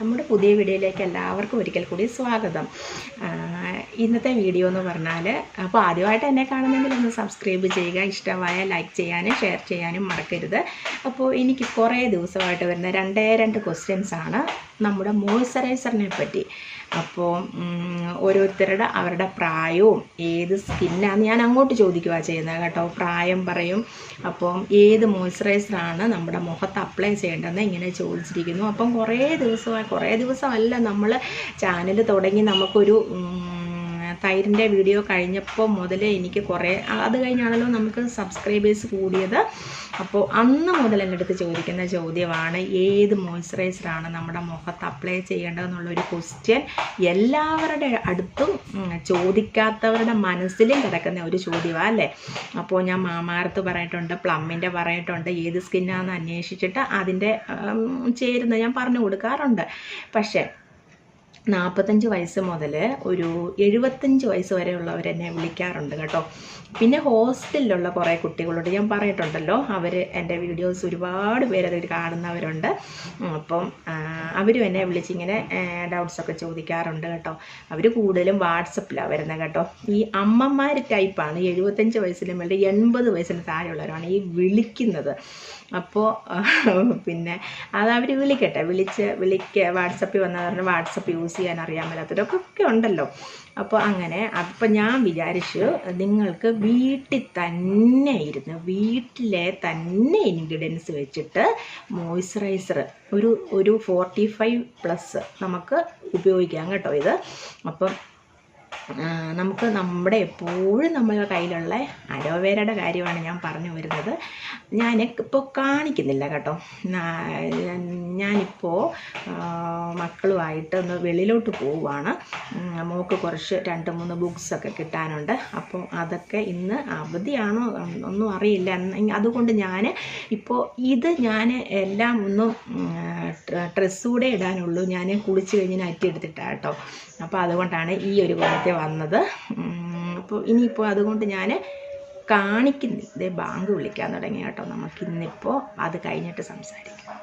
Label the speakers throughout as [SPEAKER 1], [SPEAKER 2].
[SPEAKER 1] നമ്മുടെ പുതിയ വീഡിയോയിലേക്ക് എല്ലാവർക്കും ഒരിക്കൽ കൂടി സ്വാഗതം. ഇന്നത്തെ വീഡിയോ എന്ന് പറഞ്ഞാൽ അപ്പോൾ ആദ്യമായിട്ട് എന്നെ കാണുന്നെങ്കിൽ ഒന്ന് സബ്സ്ക്രൈബ് ചെയ്യുക ഇഷ്ടമായ ലൈക്ക് ചെയ്യാനും ഷെയർ ചെയ്യാനും മറക്കരുത്. അപ്പോൾ എനിക്ക് കുറേ ദിവസമായിട്ട് വരുന്ന രണ്ടേ രണ്ട് ക്വസ്റ്റ്യൻസ് ആണ് നമ്മുടെ മോയ്സ്ചറൈസറിനെ പറ്റി. അപ്പോൾ ഓരോരുത്തരുടെ അവരുടെ പ്രായവും ഏത് സ്കിന്നാന്ന് ഞാൻ അങ്ങോട്ട് ചോദിക്കുക ചെയ്യുന്നത് കേട്ടോ. പ്രായം പറയും. അപ്പോൾ ഏത് മോയ്സ്ചറൈസറാണ് നമ്മുടെ മുഖത്ത് അപ്ലൈ ചെയ്യേണ്ടതെന്ന് ഇങ്ങനെ ചോദിച്ചിരിക്കുന്നു. അപ്പം കുറേ ദിവസമായി കുറേ ദിവസമല്ല നമ്മൾ ചാനൽ തുടങ്ങി നമുക്കൊരു തൈരിന്റെ വീഡിയോ കഴിഞ്ഞപ്പോൾ മുതൽ എനിക്ക് കുറേ അത് കഴിഞ്ഞാണല്ലോ നമുക്ക് സബ്സ്ക്രൈബേഴ്സ് കൂടിയത്. അപ്പോൾ അന്ന് മുതൽ എന്റെ അടുത്ത് ചോദിക്കുന്ന ചോദ്യമാണ് ഏത് മോയ്സ്ചറൈസറാണ് നമ്മുടെ മുഖത്ത് അപ്ലൈ ചെയ്യേണ്ടതെന്നുള്ളൊരു ക്വസ്റ്റ്യൻ എല്ലാവരുടെ അടുത്തും ചോദിക്കാത്തവരുടെ മനസ്സിലും കിടക്കുന്ന ഒരു ചോദ്യമാണ് അല്ലേ? അപ്പോൾ ഞാൻ മാമാർത്ത് പറഞ്ഞിട്ടുണ്ട് പ്ലമ്മിന്റെ പറഞ്ഞിട്ടുണ്ട് ഏത് സ്കിന്നാണെന്ന് അന്വേഷിച്ചിട്ട് അതിന്റെ ചേരുന്ന ഞാൻ പറഞ്ഞു കൊടുക്കാറുണ്ട്. പക്ഷേ നാൽപ്പത്തഞ്ച് വയസ്സ് മുതൽ ഒരു എഴുപത്തഞ്ച് വയസ്സ് വരെയുള്ളവർ എന്നെ വിളിക്കാറുണ്ട് കേട്ടോ. പിന്നെ ഹോസ്റ്റലിലുള്ള കുറേ കുട്ടികളോട് ഞാൻ പറഞ്ഞിട്ടുണ്ടല്ലോ അവർ എന്റെ വീഡിയോസ് ഒരുപാട് പേര് അതിൽ കാണുന്നവരുണ്ട്. അപ്പം അവരും എന്നെ വിളിച്ചിങ്ങനെ ഡൗട്ട്സൊക്കെ ചോദിക്കാറുണ്ട് കേട്ടോ. അവർ കൂടുതലും വാട്സപ്പിലാണ് വരുന്നത് കേട്ടോ. ഈ അമ്മമാർ ടൈപ്പാണ് എഴുപത്തഞ്ച് വയസ്സിന് വേണ്ടി എൺപത് വയസ്സിന് താഴെയുള്ളവരാണ് ഈ വിളിക്കുന്നത്. അപ്പോൾ പിന്നെ അത് അവർ വിളിക്കട്ടെ. വിളിച്ച് വിളിക്ക വാട്സപ്പിൽ വന്ന പറഞ്ഞാൽ വാട്സപ്പ് യൂസ് ചെയ്യാൻ അറിയാൻ മേലാത്തവരൊക്കെ ഒക്കെ ഉണ്ടല്ലോ. അപ്പോൾ അങ്ങനെ അപ്പം ഞാൻ വിചാരിച്ചു നിങ്ങൾക്ക് വീട്ടിൽ തന്നെ ഇരുന്ന് വീട്ടിലെ തന്നെ ഇൻഗ്രീഡിയൻസ് വെച്ചിട്ട് മോയ്സ്ചറൈസർ ഒരു ഒരു ഫോർട്ടി ഫൈവ് പ്ലസ് നമുക്ക് ഉപയോഗിക്കാം കേട്ടോ ഇത്. അപ്പം നമുക്ക് നമ്മുടെ എപ്പോഴും നമ്മുടെ കയ്യിലുള്ള അലോവേരയുടെ കാര്യമാണ് ഞാൻ പറഞ്ഞു വരുന്നത്. ഞാൻ ഇപ്പോൾ കാണിക്കുന്നില്ല കേട്ടോ. ഞാനിപ്പോൾ മക്കളുമായിട്ട് ഒന്ന് വെളിയിലോട്ട് പോവുകയാണ് മോൾക്ക് കുറച്ച് രണ്ട് മൂന്ന് ബുക്സൊക്കെ കിട്ടാനുണ്ട്. അപ്പോൾ അതൊക്കെ ഇന്ന് അവധിയാണോ ഒന്നും അറിയില്ല. അതുകൊണ്ട് ഞാൻ ഇപ്പോൾ ഇത് ഞാൻ എല്ലാം ഒന്ന് ഡ്രസ്സ് കൂടെ ഇടാനുള്ളൂ. ഞാൻ കുളിച്ച് കഴിഞ്ഞ് നൈറ്റ് എടുത്തിട്ടാണ് കേട്ടോ. അപ്പോൾ അതുകൊണ്ടാണ് ഈ ഒരു കോലത്തെ വന്നത്. അപ്പോൾ ഇനിയിപ്പോൾ അതുകൊണ്ട് ഞാൻ കാണിക്കുന്നില്ല. ബാങ്ക് വിളിക്കാൻ തുടങ്ങി കേട്ടോ. നമുക്ക് ഇന്നിപ്പോൾ അത് കഴിഞ്ഞിട്ട് സംസാരിക്കാം.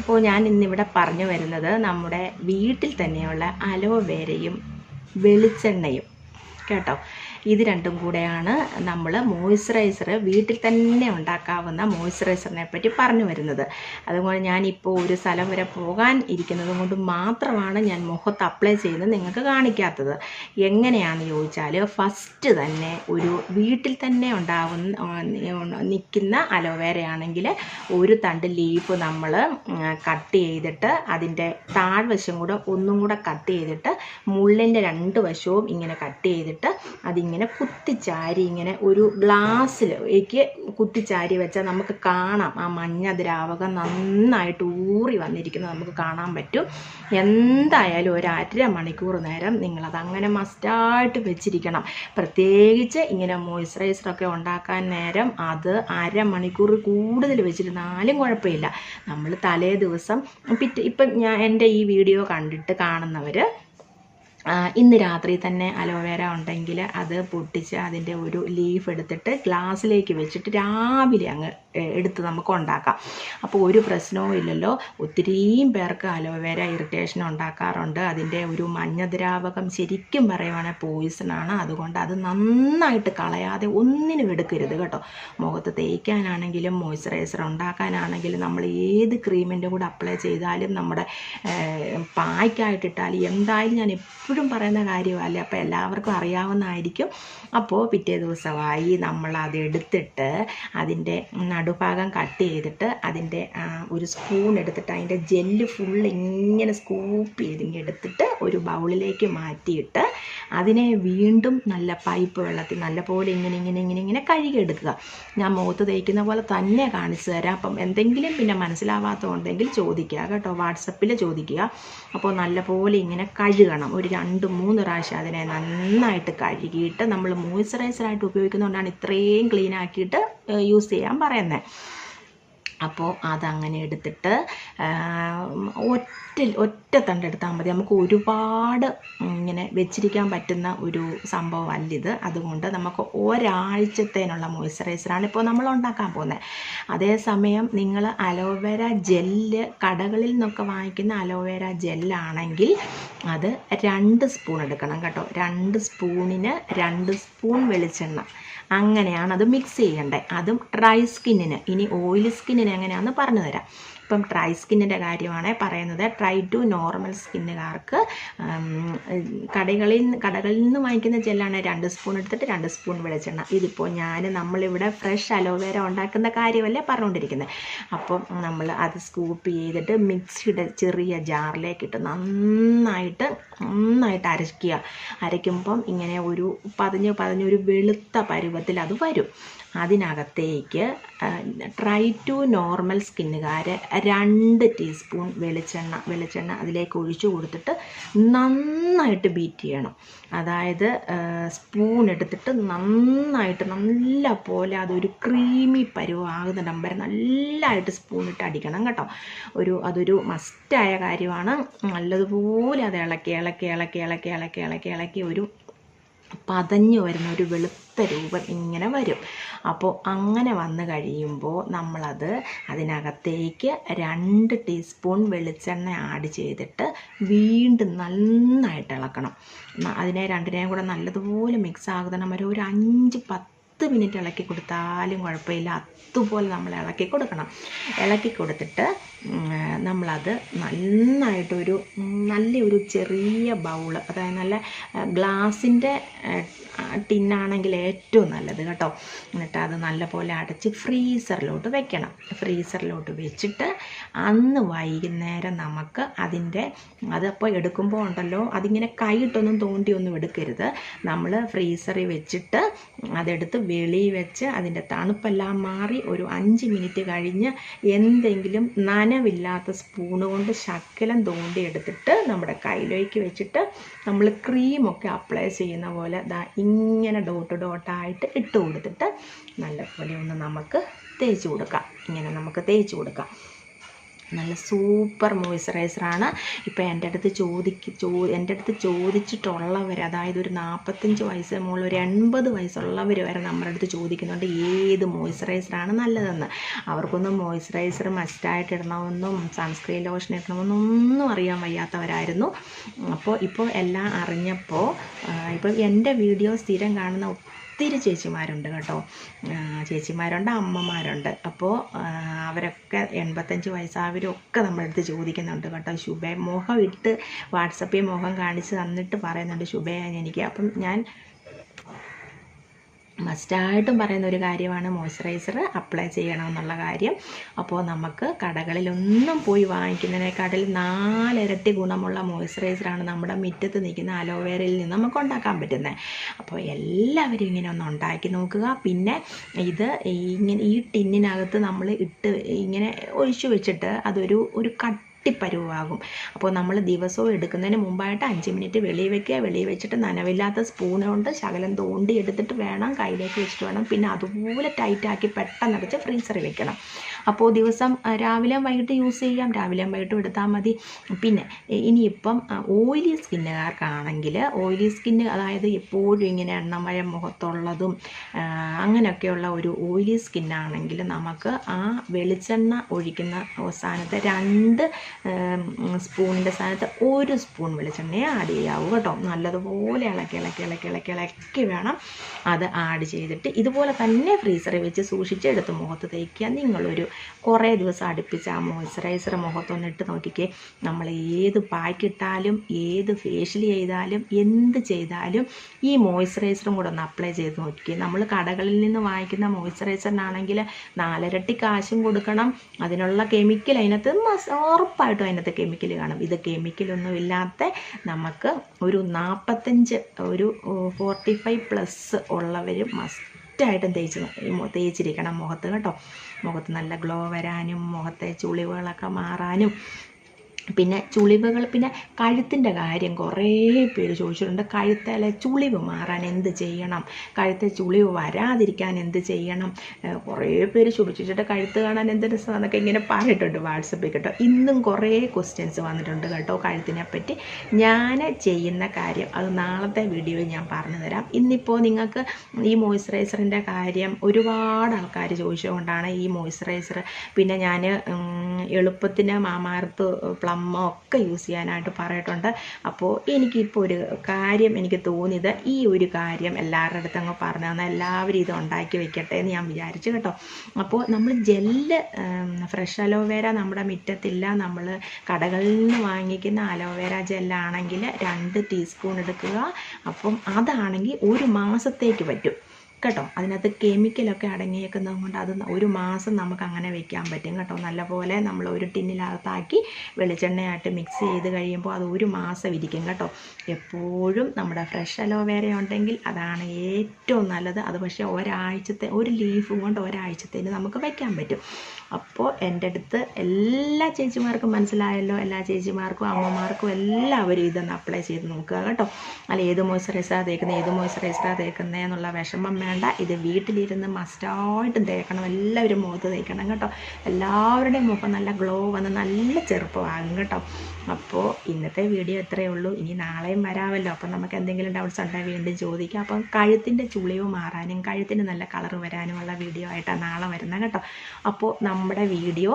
[SPEAKER 1] അപ്പോൾ ഞാൻ ഇന്നിവിടെ പറഞ്ഞു വരുന്നത് നമ്മുടെ വീട്ടിൽ തന്നെയുള്ള അലോവേരയും വെളിച്ചെണ്ണയും കേട്ടോ. ഇത് രണ്ടും കൂടെയാണ് നമ്മൾ മോയ്സ്ചറൈസർ വീട്ടിൽ തന്നെ ഉണ്ടാക്കാവുന്ന മോയ്സ്ചറൈസറിനെ പറ്റി പറഞ്ഞു വരുന്നത്. അതുപോലെ ഞാനിപ്പോൾ ഒരു സ്ഥലം വരെ പോകാൻ ഇരിക്കുന്നത് കൊണ്ട് മാത്രമാണ് ഞാൻ മുഖത്ത് അപ്ലൈ ചെയ്യുന്നത് നിങ്ങൾക്ക് കാണിക്കാത്തത്. എങ്ങനെയാണെന്ന് ചോദിച്ചാൽ ഫസ്റ്റ് തന്നെ ഒരു വീട്ടിൽ തന്നെ ഉണ്ടാകുന്ന നിൽക്കുന്ന അലോവേര ആണെങ്കിൽ ഒരു തണ്ട് ലീഫ് നമ്മൾ കട്ട് ചെയ്തിട്ട് അതിന്റെ താഴ്വശം കൂടെ ഒന്നും കൂടെ കട്ട് ചെയ്തിട്ട് മുള്ളിന്റെ രണ്ട് വശവും ഇങ്ങനെ കട്ട് ചെയ്തിട്ട് അതിങ്ങനെ കുത്തിച്ചാരി ഇങ്ങനെ ഒരു ഗ്ലാസ്സിലേക്ക് കുത്തിച്ചാരി വെച്ചാൽ നമുക്ക് കാണാം. ആ മഞ്ഞ ദ്രാവകം നന്നായിട്ട് ഊറി വന്നിരിക്കുന്നത് നമുക്ക് കാണാൻ പറ്റും. എന്തായാലും ഒരു അര മണിക്കൂർ നേരം നിങ്ങളത് അങ്ങനെ മസ്റ്റായിട്ട് വെച്ചിരിക്കണം. പ്രത്യേകിച്ച് ഇങ്ങനെ മോയ്സ്ചറൈസറൊക്കെ ഉണ്ടാക്കാൻ നേരം അത് അരമണിക്കൂർ കൂടുതൽ വെച്ചിരുന്നാലും കുഴപ്പമില്ല. നമ്മൾ തലേ ദിവസം പിറ്റേ ഇപ്പം ഞാൻ എന്റെ ഈ വീഡിയോ കണ്ടിട്ട് കാണുന്നവർ ഇന്ന് രാത്രി തന്നെ അലോവേര ഉണ്ടെങ്കിൽ അത് പൊട്ടിച്ച് അതിന്റെ ഒരു ലീഫ് എടുത്തിട്ട് ഗ്ലാസ്സിലേക്ക് വെച്ചിട്ട് രാവിലെ അങ്ങ് എടുത്ത് നമുക്ക് ഉണ്ടാക്കാം അപ്പോൾ ഒരു പ്രശ്നവും ഇല്ലല്ലോ. ഒത്തിരിയും പേർക്ക് അലോവേര ഇറിറ്റേഷൻ ഉണ്ടാക്കാറുണ്ട്. അതിന്റെ ഒരു മഞ്ഞ ദ്രാവകം ശരിക്കും പറയുവാണെങ്കിൽ ആണ്. അതുകൊണ്ട് അത് നന്നായിട്ട് കളയാതെ ഒന്നിനും എടുക്കരുത് കേട്ടോ. മുഖത്ത് തേക്കാനാണെങ്കിലും മോയ്സ്ചറൈസർ ഉണ്ടാക്കാനാണെങ്കിലും നമ്മൾ ഏത് ക്രീമിന്റെ കൂടെ അപ്ലൈ ചെയ്താലും നമ്മുടെ പായ്ക്കായിട്ടിട്ടാലും എന്തായാലും ഞാൻ എപ്പോഴും പറയുന്ന കാര്യമല്ല. അപ്പോൾ എല്ലാവർക്കും അറിയാവുന്നതായിരിക്കും. അപ്പോൾ പിറ്റേ ദിവസമായി നമ്മൾ അത് എടുത്തിട്ട് അതിന്റെ നടുഭാഗം കട്ട് ചെയ്തിട്ട് അതിന്റെ ഒരു സ്പൂൺ എടുത്തിട്ട് അതിന്റെ ജെല്ല് ഫുൾ ഇങ്ങനെ സ്കൂപ്പ് ചെയ്തിങ്ങനെ എടുത്തിട്ട് ഒരു ബൗളിലേക്ക് മാറ്റിയിട്ട് അതിനെ വീണ്ടും നല്ല പൈപ്പ് വെള്ളത്തിൽ നല്ലപോലെ ഇങ്ങനെ ഇങ്ങനെ ഇങ്ങനെ ഇങ്ങനെ കഴുകിയെടുക്കുക ഞാൻ മുഖത്ത് തേക്കുന്ന പോലെ തന്നെ കാണിച്ചു തരാം. അപ്പം എന്തെങ്കിലും പിന്നെ മനസ്സിലാവാത്തതുണ്ടെങ്കിൽ ചോദിക്കുക കേട്ടോ. വാട്സപ്പിൽ ചോദിക്കുക. അപ്പോൾ നല്ലപോലെ ഇങ്ങനെ കഴുകണം. ഒരു രണ്ട് മൂന്ന് പ്രാവശ്യം അതിനെ നന്നായിട്ട് കഴുകിയിട്ട് നമ്മൾ മോയ്സ്ചറൈസറായിട്ട് ഉപയോഗിക്കുന്നതുകൊണ്ടാണ് ഇത്രയും ക്ലീൻ ആക്കിയിട്ട് യൂസ് ചെയ്യാൻ പറയുന്നത് അപ്പോൾ അതങ്ങനെ എടുത്തിട്ട് ഒറ്റ ഒറ്റ തണ്ട് എടുത്താൽ മതി. നമുക്ക് ഒരുപാട് ഇങ്ങനെ വെച്ചിരിക്കാൻ പറ്റുന്ന ഒരു സംഭവമല്ല ഇത് അതുകൊണ്ട് നമുക്ക് ഒരാഴ്ചത്തേനുള്ള മോയ്സ്ചറൈസറാണ് ഇപ്പോൾ നമ്മൾ ഉണ്ടാക്കാൻ പോകുന്നത്. അതേസമയം നിങ്ങൾ അലോവേര ജെല്ല് കടകളിൽ നിന്നൊക്കെ വാങ്ങിക്കുന്ന അലോവേര ജെല്ലാണെങ്കിൽ അത് രണ്ട് സ്പൂൺ എടുക്കണം കേട്ടോ. രണ്ട് സ്പൂണിന് രണ്ട് സ്പൂൺ വെളിച്ചെണ്ണ. അങ്ങനെയാണ് അത് മിക്സ് ചെയ്യേണ്ടത്. അതും ഡ്രൈ സ്കിന്നിന്. ഇനി ഓയിലി സ്കിന്നിന് എങ്ങനെയാണെന്ന് പറഞ്ഞു തരാം ഇപ്പം ഡ്രൈ സ്കിന്നിന്റെ കാര്യമാണ് പറയുന്നത്. ട്രൈ ടു നോർമൽ സ്കിന്നുകാർക്ക് കടകളിൽ കടകളിൽ നിന്ന് വാങ്ങിക്കുന്ന ജെല്ലാണ് രണ്ട് സ്പൂൺ എടുത്തിട്ട് രണ്ട് സ്പൂൺ വെളിച്ചെണ്ണ. ഇതിപ്പോൾ ഞാൻ നമ്മളിവിടെ ഫ്രഷ് അലോവേര ഉണ്ടാക്കുന്ന കാര്യമല്ലേ പറഞ്ഞുകൊണ്ടിരിക്കുന്നത് അപ്പോൾ നമ്മൾ അത് സ്കൂപ്പ് ചെയ്തിട്ട് മിക്സിയുടെ ചെറിയ ജാറിലേക്ക് ഇട്ട് നന്നായിട്ട് നന്നായിട്ട് അരയ്ക്കുക. അരയ്ക്കുമ്പം ഇങ്ങനെ ഒരു പതിഞ്ഞ് പതിഞ്ഞ് ഒരു വെളുത്ത പരുവത്തിൽ അത് വരും. അതിനകത്തേക്ക് ട്രൈ ടു നോർമൽ സ്കിന്നുകാർ രണ്ട് ടീസ്പൂൺ വെളിച്ചെണ്ണ വെളിച്ചെണ്ണ അതിലേക്ക് ഒഴിച്ചു കൊടുത്തിട്ട് നന്നായിട്ട് ബീറ്റ് ചെയ്യണം. അതായത് സ്പൂൺ എടുത്തിട്ട് നന്നായിട്ട് നല്ല പോലെ അതൊരു ക്രീമി പരുവാകുന്നിടം വരെ നല്ലതായിട്ട് സ്പൂൺ ഇട്ട് അടിക്കണം കേട്ടോ. ഒരു അതൊരു മസ്റ്റായ കാര്യമാണ്. നല്ലതുപോലെ അത് ഇളക്കി ഇളക്കി ഇളക്കി ഇളക്കി ഇളക്കി ഇളക്കി ഇളക്കി ഒരു പതഞ്ഞു വരുന്ന ഒരു വെളുത്ത രൂപം ഇങ്ങനെ വരും. അപ്പോൾ അങ്ങനെ വന്നു കഴിയുമ്പോൾ നമ്മളത് അതിനകത്തേക്ക് രണ്ട് ടീസ്പൂൺ വെളിച്ചെണ്ണ ആഡ് ചെയ്തിട്ട് വീണ്ടും നന്നായിട്ട് ഇളക്കണം. അതിനെ രണ്ടിനെയും കൂടെ നല്ലതുപോലെ മിക്സ് ആകുന്ന ഒരു അഞ്ച് പത്ത് മിനിറ്റ് ഇളക്കി കൊടുത്താലും കുഴപ്പമില്ല. അതുപോലെ നമ്മൾ ഇളക്കി കൊടുക്കണം. ഇളക്കി കൊടുത്തിട്ട് നമ്മളത് നന്നായിട്ടൊരു നല്ലൊരു ചെറിയ ബൗൾ അതായത് നല്ല ഗ്ലാസിന്റെ ടിന്നാണെങ്കിൽ ഏറ്റവും നല്ലത് കേട്ടോ. എന്നിട്ട് അത് നല്ലപോലെ അടച്ച് ഫ്രീസറിലോട്ട് വെക്കണം. ഫ്രീസറിലോട്ട് വെച്ചിട്ട് അന്ന് വൈകുന്നേരം നമുക്ക് അതിന്റെ അതപ്പോൾ എടുക്കുമ്പോൾ ഉണ്ടല്ലോ അതിങ്ങനെ കൈയിട്ടൊന്നും തോണ്ടിയൊന്നും എടുക്കരുത്. നമ്മൾ ഫ്രീസറിൽ വെച്ചിട്ട് അതെടുത്ത് വെളി വെച്ച് അതിന്റെ തണുപ്പെല്ലാം മാറി ഒരു അഞ്ച് മിനിറ്റ് കഴിഞ്ഞ് എന്തെങ്കിലും നനവില്ലാത്ത സ്പൂണ് കൊണ്ട് ശക്കലം തോണ്ടി എടുത്തിട്ട് നമ്മുടെ കയ്യിലേക്ക് വെച്ചിട്ട് നമ്മൾ ക്രീമൊക്കെ അപ്ലൈ ചെയ്യുന്ന പോലെ ദാ ഇങ്ങനെ ഡോട്ട് ഡോട്ടായിട്ട് ഇട്ട് കൊടുത്തിട്ട് നല്ലപോലെ ഒന്ന് നമുക്ക് തേച്ച് കൊടുക്കാം. ഇങ്ങനെ നമുക്ക് തേച്ച് കൊടുക്കാം. നല്ല സൂപ്പർ മോയ്സ്ചറൈസറാണ്. ഇപ്പോൾ എന്റെ അടുത്ത് ചോദിക്ക് ചോ എന്റെ അടുത്ത് ചോദിച്ചിട്ടുള്ളവർ അതായത് ഒരു നാൽപ്പത്തഞ്ച് വയസ്സ് മുകളിൽ ഒരു എൺപത് വയസ്സുള്ളവർ വരെ നമ്മുടെ അടുത്ത് ചോദിക്കുന്നുണ്ട് ഏത് മോയ്സ്ചറൈസറാണ് നല്ലതെന്ന്. അവർക്കൊന്നും മോയ്സ്ചറൈസർ മസ്റ്റായിട്ട് ഇടണമെന്നും സൺസ്ക്രീൻ ലോഷൻ ഇടണമെന്നും ഒന്നും അറിയാൻ വയ്യാത്തവരായിരുന്നു. അപ്പോൾ ഇപ്പോൾ എല്ലാം അറിഞ്ഞപ്പോൾ ഇപ്പം എന്റെ വീഡിയോ സ്ഥിരം കാണുന്ന ഒത്തിരി ചേച്ചിമാരുണ്ട് കേട്ടോ. ചേച്ചിമാരുണ്ട് അമ്മമാരുണ്ട്. അപ്പോൾ അവരൊക്കെ എൺപത്തഞ്ച് വയസ്സായവരൊക്കെ നമ്മളടുത്ത് ചോദിക്കുന്നുണ്ട് കേട്ടോ. ശുഭേ മുഖം ഇട്ട് വാട്സപ്പിൽ മുഖം കാണിച്ച് തന്നിട്ട് പറയുന്നുണ്ട് ശുഭേ എനിക്ക് അപ്പം ഞാൻ മസ്റ്റായിട്ടും പറയുന്ന ഒരു കാര്യമാണ് മോയ്സ്ചറൈസർ അപ്ലൈ ചെയ്യണമെന്നുള്ള കാര്യം. അപ്പോൾ നമുക്ക് കടകളിലൊന്നും പോയി വാങ്ങിക്കുന്നതിനേക്കാട്ടിൽ നാലിരട്ടി ഗുണമുള്ള മോയ്സ്ചറൈസറാണ് നമ്മുടെ മുറ്റത്ത് നിൽക്കുന്ന അലോവേരയിൽ നിന്ന് നമുക്ക് ഉണ്ടാക്കാൻ പറ്റുന്നത്. അപ്പോൾ എല്ലാവരും ഇങ്ങനെ ഒന്ന് ഉണ്ടാക്കി നോക്കുക. പിന്നെ ഇത് ഇങ്ങനെ ഈ ടിന്നിനകത്ത് നമ്മൾ ഇട്ട് ഇങ്ങനെ ഒഴിച്ചു വെച്ചിട്ട് അതൊരു ഒരു കട്ട് കട്ടിപ്പരുവാകും അപ്പോൾ നമ്മൾ ദിവസവും എടുക്കുന്നതിന് മുമ്പായിട്ട് അഞ്ച് മിനിറ്റ് വെളിയിൽ വെക്കുക. വെളിയിൽ വെച്ചിട്ട് നനവില്ലാത്ത സ്പൂൺ കൊണ്ട് ശകലം തോണ്ടി എടുത്തിട്ട് വേണം കയ്യിലേക്ക് വെച്ചിട്ട് വേണം. പിന്നെ അതുപോലെ ടൈറ്റാക്കി പെട്ടെന്ന് അടച്ച് ഫ്രീസറിൽ വെക്കണം. അപ്പോൾ ദിവസം രാവിലെ വൈകിട്ട് യൂസ് ചെയ്യാം രാവിലെ വൈകിട്ടും എടുത്താൽ മതി. പിന്നെ ഇനിയിപ്പം ഓയിലി സ്കിന്നുകാർക്കാണെങ്കിൽ ഓയിലി സ്കിന്ന് അതായത് എപ്പോഴും ഇങ്ങനെ എണ്ണമയം മുഖത്തുള്ളതും അങ്ങനെയൊക്കെയുള്ള ഒരു ഓയിലി സ്കിന്നാണെങ്കിൽ നമുക്ക് ആ വെളിച്ചെണ്ണ ഒഴിക്കുന്ന സ്ഥാനത്ത് രണ്ട് സ്പൂണിന്റെ സ്ഥാനത്ത് ഒരു സ്പൂൺ വെളിച്ചെണ്ണയെ ആഡ് ചെയ്യാവൂ കേട്ടോ. നല്ലതുപോലെ ഇളക്കി ഇളക്കി ഇളക്കി ഇളക്കി ഇളക്കി വേണം അത് ആഡ് ചെയ്തിട്ട്. ഇതുപോലെ തന്നെ ഫ്രീസറിൽ വെച്ച് സൂക്ഷിച്ച് എടുത്ത് മുഖത്ത് തേക്കുക. നിങ്ങളൊരു കുറേ ദിവസം അടുപ്പിച്ച് ആ മോയ്സ്ചറൈസർ മുഖത്തൊന്ന് ഇട്ട് നോക്കിക്കേ. നമ്മൾ ഏത് പാക്കിട്ടാലും ഏത് ഫേഷ്യൽ ചെയ്താലും എന്ത് ചെയ്താലും ഈ മോയ്സ്ചറൈസറും കൂടെ ഒന്ന് അപ്ലൈ ചെയ്ത് നോക്കിക്കേ. നമ്മൾ കടകളിൽ നിന്ന് വാങ്ങിക്കുന്ന മോയ്സ്ചറൈസറിനാണെങ്കിൽ നാലരട്ടി കാശും കൊടുക്കണം. അതിനുള്ള കെമിക്കൽ അതിനകത്ത് ഉറപ്പായിട്ടും അതിനകത്ത് കെമിക്കൽ കാണും. ഇത് കെമിക്കലൊന്നും ഇല്ലാത്ത നമുക്ക് ഒരു നാൽപ്പത്തഞ്ച് ഒരു ഫോർട്ടി ഫൈവ് പ്ലസ് ഉള്ളവർ മസ്റ്റായിട്ടും തേച്ച് തേച്ചിരിക്കണം മുഖത്ത് കേട്ടോ. മുഖത്ത് നല്ല ഗ്ലോ വരാനും മുഖത്തെ ചുളിവുകളൊക്കെ മാറാനും പിന്നെ ചുളിവുകൾ പിന്നെ കഴുത്തിന്റെ കാര്യം കുറേ പേര് ചോദിച്ചിട്ടുണ്ട്. കഴുത്തിലെ ചുളിവ് മാറാൻ എന്ത് ചെയ്യണം? കഴുത്തെ ചുളിവ് വരാതിരിക്കാൻ എന്ത് ചെയ്യണം? കുറേ പേര് ചോദിച്ചിട്ട് കഴുത്ത് കാണാൻ എന്ത് രസമാണെന്നൊക്കെ ഇങ്ങനെ പറഞ്ഞിട്ടുണ്ട് വാട്സപ്പിൽ കേട്ടോ. ഇന്നും കുറേ ക്വസ്റ്റ്യൻസ് വന്നിട്ടുണ്ട് കേട്ടോ കഴുത്തിനെ പറ്റി. ഞാൻ ചെയ്യുന്ന കാര്യം അത് നാളത്തെ വീഡിയോയിൽ ഞാൻ പറഞ്ഞു തരാം. ഇന്നിപ്പോൾ നിങ്ങൾക്ക് ഈ മോയ്സ്ചറൈസറിന്റെ കാര്യം ഒരുപാട് ആൾക്കാർ ചോദിച്ചുകൊണ്ടാണ് ഈ മോയ്സ്ചറൈസർ പിന്നെ ഞാൻ എളുപ്പത്തിന് മാമാർത്ത് പ്ലമ്മോ ഒക്കെ യൂസ് ചെയ്യാനായിട്ട് പറഞ്ഞിട്ടുണ്ട് അപ്പോൾ എനിക്കിപ്പോൾ ഒരു കാര്യം എനിക്ക് തോന്നിയത് ഈ ഒരു കാര്യം എല്ലാവരുടെ അടുത്ത് അങ്ങ് പറഞ്ഞു തന്നാൽ എല്ലാവരും ഇത് ഉണ്ടാക്കി വെക്കട്ടെ എന്ന് ഞാൻ വിചാരിച്ചു കേട്ടോ. അപ്പോൾ നമ്മൾ ജെല്ല് ഫ്രഷ് അലോവേര നമ്മുടെ മുറ്റത്തില്ല. നമ്മൾ കടകളിൽ നിന്ന് വാങ്ങിക്കുന്ന അലോവേര ജെല്ലാണെങ്കിൽ രണ്ട് ടീസ്പൂൺ എടുക്കുക. അപ്പം അതാണെങ്കിൽ ഒരു മാസത്തേക്ക് പറ്റും. കേട്ടോ. അതിനകത്ത് കെമിക്കലൊക്കെ അടങ്ങിയേക്കുന്നത് കൊണ്ട് അത് ഒരു മാസം നമുക്ക് അങ്ങനെ വെക്കാൻ പറ്റും കേട്ടോ. നല്ലപോലെ നമ്മൾ ഒരു ടിന്നിനകത്താക്കി വെളിച്ചെണ്ണയായിട്ട് മിക്സ് ചെയ്ത് കഴിയുമ്പോൾ അത് ഒരു മാസം ഇരിക്കും കേട്ടോ. എപ്പോഴും നമ്മുടെ ഫ്രഷ് അലോവേര ഉണ്ടെങ്കിൽ അതാണ് ഏറ്റവും നല്ലത്. അത് പക്ഷേ ഒരാഴ്ചത്തെ ഒരു ലീഫ് കൊണ്ട് ഒരാഴ്ചത്തേന് നമുക്ക് വയ്ക്കാൻ പറ്റും. അപ്പോൾ എന്റെ അടുത്ത് എല്ലാ ചേച്ചിമാർക്കും മനസ്സിലായല്ലോ. എല്ലാ ചേച്ചിമാർക്കും അമ്മമാർക്കും എല്ലാവരും ഇതൊന്ന് അപ്ലൈ ചെയ്ത് നോക്കുക കേട്ടോ. അല്ല ഏത് മോയ്സ്ചറൈസറാണ് തേക്കുന്നത് ഏത് മോയ്സ്ചറൈസറാണ് തേക്കുന്നത് എന്നുള്ള വിഷമം വേണ്ട. ഇത് വീട്ടിലിരുന്ന് മസ്റ്റായിട്ടും തേക്കണം. എല്ലാവരും മുഖത്ത് തേക്കണം കേട്ടോ. എല്ലാവരുടെയും മുഖം നല്ല ഗ്ലോ വന്ന് നല്ല ചെറുപ്പമാകും കേട്ടോ. അപ്പോൾ ഇന്നത്തെ വീഡിയോ ഇത്രയേ ഉള്ളൂ. ഇനി നാളെയും വരാമല്ലോ. അപ്പം നമുക്ക് എന്തെങ്കിലും ഡൗട്ട്സ് ഉണ്ടെങ്കിൽ വീണ്ടും ചോദിക്കാം. അപ്പം കഴുത്തിന്റെ ചുളിവ് മാറാനും കഴുത്തിന് നല്ല കളർ വരാനുമുള്ള വീഡിയോ ആയിട്ടാണ് നാളെ വരുന്നത് കേട്ടോ. അപ്പോൾ നമ്മുടെ വീഡിയോ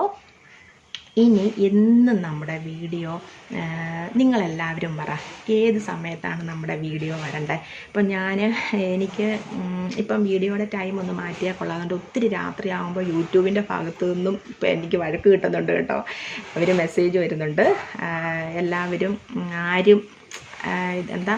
[SPEAKER 1] ഇനി എന്നും നമ്മുടെ വീഡിയോ നിങ്ങളെല്ലാവരും പറ. ഏത് സമയത്താണ് നമ്മുടെ വീഡിയോ വരേണ്ടത് ഇപ്പം ഞാൻ എനിക്ക് ഇപ്പം വീഡിയോയുടെ ടൈം ഒന്ന് മാറ്റിയാൽ കൊള്ളാതുകൊണ്ട് ഒത്തിരി രാത്രിയാകുമ്പോൾ യൂട്യൂബിന്റെ ഭാഗത്തു നിന്നും ഇപ്പം എനിക്ക് വഴക്ക് കിട്ടുന്നുണ്ട് കേട്ടോ. അവർ മെസ്സേജ് വരുന്നുണ്ട്. എല്ലാവരും ആരും എന്താ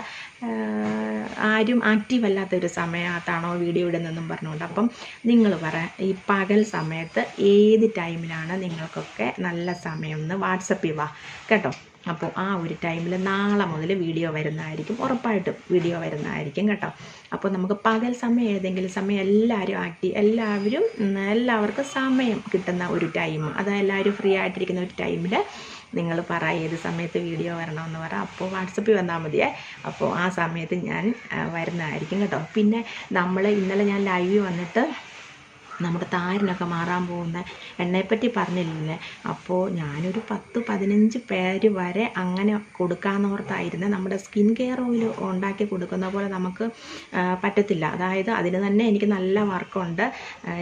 [SPEAKER 1] ആരും ആക്റ്റീവ് അല്ലാത്തൊരു സമയത്താണോ വീഡിയോ ഇടുന്നതെന്നും പറഞ്ഞുകൊണ്ട് അപ്പം നിങ്ങൾ പറ ഈ പകൽ സമയത്ത് ഏത് ടൈമിലാണ് നിങ്ങൾക്കൊക്കെ നല്ല സമയം എന്ന് വാട്സപ്പിൽ വാ കേട്ടോ. അപ്പോൾ ആ ഒരു ടൈമിൽ നാളെ മുതൽ വീഡിയോ വരുന്നതായിരിക്കും ഉറപ്പായിട്ടും വീഡിയോ വരുന്നതായിരിക്കും കേട്ടോ. അപ്പോൾ നമുക്ക് പകൽ സമയം ഏതെങ്കിലും സമയം എല്ലാവരും ആക്റ്റീവ് എല്ലാവരും എല്ലാവർക്കും സമയം കിട്ടുന്ന ഒരു ടൈം അത് എല്ലാവരും ഫ്രീ ആയിട്ടിരിക്കുന്ന ഒരു ടൈമിൽ നിങ്ങൾ പറ ഏത് സമയത്ത് വീഡിയോ വരണമെന്ന് പറ. അപ്പോൾ വാട്സപ്പിൽ വന്നാൽ മതിയേ. അപ്പോൾ ആ സമയത്ത് ഞാൻ വരുന്നതായിരിക്കും കേട്ടോ. പിന്നെ നമ്മൾ ഇന്നലെ ഞാൻ ലൈവിൽ വന്നിട്ട് നമ്മുടെ താരനൊക്കെ മാറാൻ പോകുന്ന എണ്ണയെപ്പറ്റി പറഞ്ഞില്ലേ? അപ്പോൾ ഞാനൊരു പത്ത് പതിനഞ്ച് പേര് വരെ അങ്ങനെ കൊടുക്കാമെന്നോർത്തായിരുന്നു നമ്മുടെ സ്കിൻ കെയർ ഓയിൽ ഉണ്ടാക്കി കൊടുക്കുന്ന പോലെ നമുക്ക് പറ്റത്തില്ല. അതായത് അതിന് തന്നെ എനിക്ക് നല്ല വർക്കുണ്ട്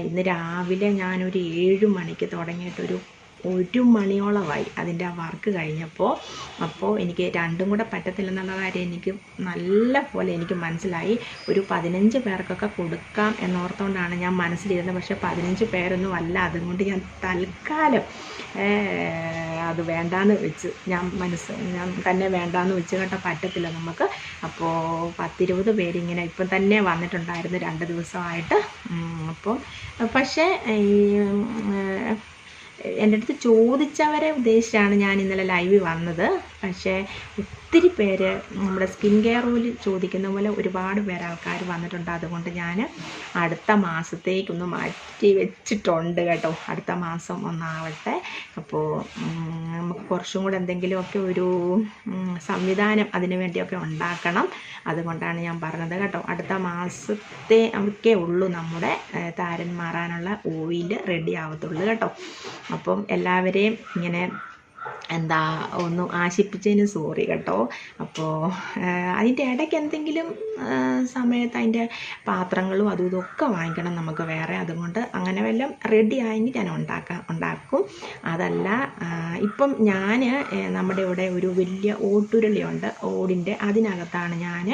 [SPEAKER 1] ഇന്ന് രാവിലെ ഞാനൊരു ഏഴ് മണിക്ക് തുടങ്ങിയിട്ടൊരു ഒരു മണിയോളമായി അതിന്റെ ആ വർക്ക് കഴിഞ്ഞപ്പോൾ അപ്പോൾ എനിക്ക് രണ്ടും കൂടെ പറ്റത്തില്ലെന്നുള്ള കാര്യം എനിക്ക് നല്ല പോലെ എനിക്ക് മനസ്സിലായി. ഒരു പതിനഞ്ച് പേർക്കൊക്കെ കൊടുക്കാം എന്നോർത്തുകൊണ്ടാണ് ഞാൻ മനസ്സിലിരുന്നത്. പക്ഷേ പതിനഞ്ച് പേരൊന്നും അല്ല അതുകൊണ്ട് ഞാൻ തൽക്കാലം അത് വേണ്ടാന്ന് വെച്ച് ഞാൻ മനസ്സ് ഞാൻ തന്നെ വേണ്ടാന്ന് വെച്ച് കേട്ടോ പറ്റത്തില്ല നമുക്ക്. അപ്പോൾ പത്തിരുപത് പേരിങ്ങനെ ഇപ്പം തന്നെ വന്നിട്ടുണ്ടായിരുന്നു രണ്ട് ദിവസമായിട്ട്. അപ്പം പക്ഷേ ഈ എന്റെ അടുത്ത് ചോദിച്ചവരെ ഉദ്ദേശിച്ചാണ് ഞാൻ ഇന്നലെ ലൈവിൽ വന്നത്. പക്ഷേ ഒത്തിരി പേര് നമ്മുടെ സ്കിൻ കെയർ ഓയിൽ ചോദിക്കുന്ന പോലെ ഒരുപാട് പേര് ആൾക്കാർ വന്നിട്ടുണ്ട്. അതുകൊണ്ട് ഞാൻ അടുത്ത മാസത്തേക്കൊന്ന് മാറ്റി വെച്ചിട്ടുണ്ട് കേട്ടോ. അടുത്ത മാസം ഒന്നാവട്ടെ. അപ്പോൾ നമുക്ക് കുറച്ചും കൂടെ എന്തെങ്കിലുമൊക്കെ ഒരു സംവിധാനം അതിനു വേണ്ടിയൊക്കെ ഉണ്ടാക്കണം. അതുകൊണ്ടാണ് ഞാൻ പറഞ്ഞത് കേട്ടോ. അടുത്ത മാസത്തെ ഒക്കെ ഉള്ളൂ നമ്മുടെ താരൻ മാറാനുള്ള ഓയിൽ റെഡി ആവത്തുള്ളൂ കേട്ടോ. അപ്പം എല്ലാവരെയും ഇങ്ങനെ എന്താ ഒന്ന് ആശിപ്പിച്ചതിന് സോറി കേട്ടോ. അപ്പോൾ അതിന്റെ ഇടയ്ക്ക് എന്തെങ്കിലും സമയത്ത് അതിന്റെ പാത്രങ്ങളും അതും ഇതൊക്കെ വാങ്ങിക്കണം നമുക്ക് വേറെ. അതുകൊണ്ട് അങ്ങനെ വല്ലതും റെഡി ആയെങ്കിൽ ഞാൻ ഉണ്ടാക്കാം ഉണ്ടാക്കും. അതല്ല ഇപ്പം ഞാൻ നമ്മുടെ ഇവിടെ ഒരു വലിയ ഓട്ടുരുളിയുണ്ട്. ഓടിന്റെ അതിനകത്താണ് ഞാൻ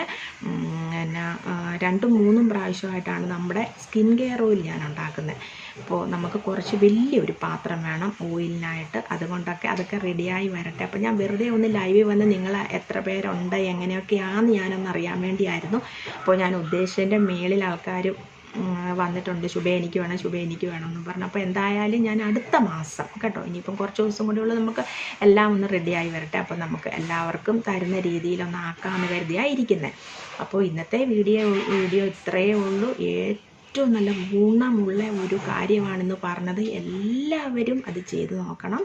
[SPEAKER 1] എന്നാ ആ, രണ്ടും മൂന്നും പ്രാവശ്യമായിട്ടാണ് നമ്മുടെ സ്കിൻ കെയർ ഓയിൽ ഞാൻ ഉണ്ടാക്കുന്നത്. അപ്പോൾ നമുക്ക് കുറച്ച് വലിയൊരു പാത്രം വേണം ഓയിലിനായിട്ട് അതുകൊണ്ടൊക്കെ അതൊക്കെ റെഡിയായി വരട്ടെ. അപ്പോൾ ഞാൻ വെറുതെ ഒന്ന് ലൈവിൽ വന്ന് നിങ്ങൾ എത്ര പേരുണ്ട് എങ്ങനെയൊക്കെയാണെന്ന് ഞാനൊന്ന് അറിയാൻ വേണ്ടിയായിരുന്നു. അപ്പോൾ ഞാൻ ഉദ്ദേശിച്ചതിന്റെ മേളിൽ ആൾക്കാർ വന്നിട്ടുണ്ട്. ശുഭ എനിക്ക് വേണം ശുഭ എനിക്ക് വേണം എന്ന് പറഞ്ഞു. അപ്പോൾ എന്തായാലും ഞാൻ അടുത്ത മാസം കേട്ടോ ഇനിയിപ്പം കുറച്ച് ദിവസം കൂടിയുള്ള നമുക്ക് എല്ലാം ഒന്ന് റെഡിയായി വരട്ടെ. അപ്പോൾ നമുക്ക് എല്ലാവർക്കും തരുന്ന രീതിയിലൊന്ന് ആക്കാമെന്ന് കരുതിയായിരിക്കുന്നത് അപ്പോൾ ഇന്നത്തെ വീഡിയോ വീഡിയോ ഇത്രയേ ഉള്ളൂ. ഏറ്റവും നല്ല ഗുണമുള്ള ഒരു കാര്യമാണെന്ന് പറഞ്ഞത് എല്ലാവരും അത് ചെയ്തു നോക്കണം.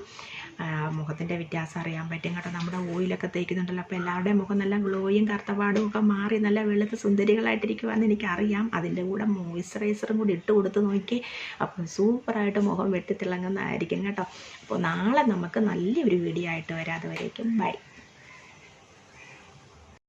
[SPEAKER 1] മുഖത്തിന്റെ വ്യത്യാസം അറിയാൻ പറ്റും കേട്ടോ. നമ്മുടെ ഓയിലൊക്കെ തേക്കുന്നുണ്ടല്ലോ. അപ്പോൾ എല്ലാവരുടെയും മുഖം നല്ല ഗ്ലോയും കറുത്തപാടും ഒക്കെ മാറി നല്ല വെളുത്ത് സുന്ദരികളായിട്ടിരിക്കുവാന്ന് എനിക്കറിയാം. അതിന്റെ കൂടെ മോയ്സ്ചറൈസറും കൂടി ഇട്ട് കൊടുത്ത് നോക്കി. അപ്പം സൂപ്പറായിട്ട് മുഖം വെട്ടിത്തിളങ്ങുന്നതായിരിക്കും കേട്ടോ. അപ്പോൾ നാളെ നമുക്ക് നല്ലൊരു വീഡിയോ ആയിട്ട് വരാം. അതുവരേക്കും ബൈ.